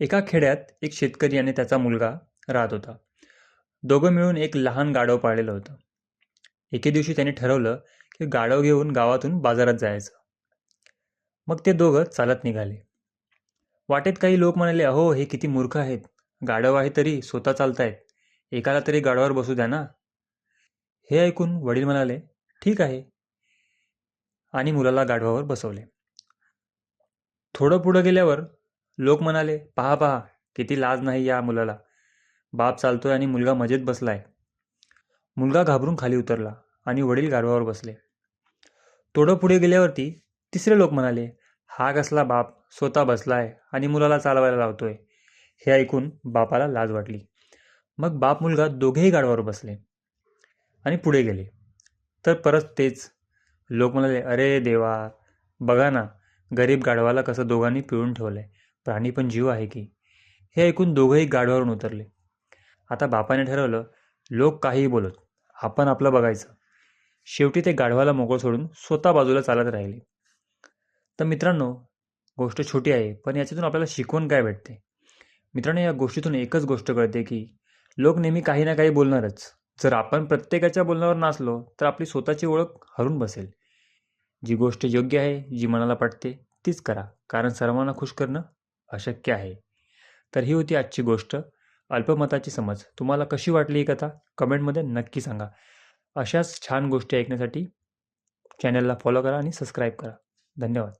एका खेड्यात एक शेतकरी आणि त्याचा मुलगा राहत होता. दोघं मिळून एक लहान गाढव पाळलेलं होतं. एके दिवशी त्याने ठरवलं की गाढव घेऊन गावातून बाजारात जायचं. मग ते दोघं चालत निघाले. वाटेत काही लोक म्हणाले अहो हे किती मूर्ख आहेत. गाढव आहे तरी स्वतः चालतायत. एकाला तरी गाढवावर बसू द्या ना. हे ऐकून वडील म्हणाले ठीक आहे. आणि मुलाला गाढवावर बसवले. थोडं पुढं गेल्यावर लोक म्हणाले पहा पहा किती लाज नाही या मुलाला. बाप चालतोय आणि मुलगा मजेत बसलाय. मुलगा घाबरून खाली उतरला आणि वडील गाढवावर बसले. थोडं पुढे गेल्यावरती तिसरे लोक म्हणाले हा कसला बाप स्वतः बसलाय आणि मुलाला चालवायला लावतोय. हे ऐकून बापाला लाज वाटली. मग बाप मुलगा दोघेही गाढवावर बसले आणि पुढे गेले. तर परत तेच. लोक म्हणाले अरे देवा बघा ना गरीब गाढवाला कसं दोघांनी पिळून ठेवलं आहे प्राणी पण जीव आहे की? हे ऐकून दोघंही गाढवावरून उतरले. आता बापाने ठरवलं लोक काहीही बोलत आपण आपलं बघायचं. शेवटी ते गाढवाला मोकळं सोडून स्वतः बाजूला चालत राहिले. तर मित्रांनो गोष्ट छोटी आहे पण याच्यातून आपल्याला शिकवण काय भेटते? मित्रांनो या गोष्टीतून एकच गोष्ट कळते की लोक नेहमी काही ना काही बोलणारच. जर आपण प्रत्येकाच्या बोलण्यावर नाचलो तर आपली स्वतःची ओळख हरून बसेल. जी गोष्ट योग्य आहे जी मनाला पटते तीच करा. कारण सर्वांना खुश करणं अशक्य आहे. तर ही होती आजची गोष्ट. अल्पमताची समज. तुम्हाला कशी वाटली ही कथा? कमेंटमध्ये नक्की सांगा. अशाच छान गोष्टी ऐकण्यासाठी चॅनलला फॉलो करा आणि सबस्क्राईब करा. धन्यवाद.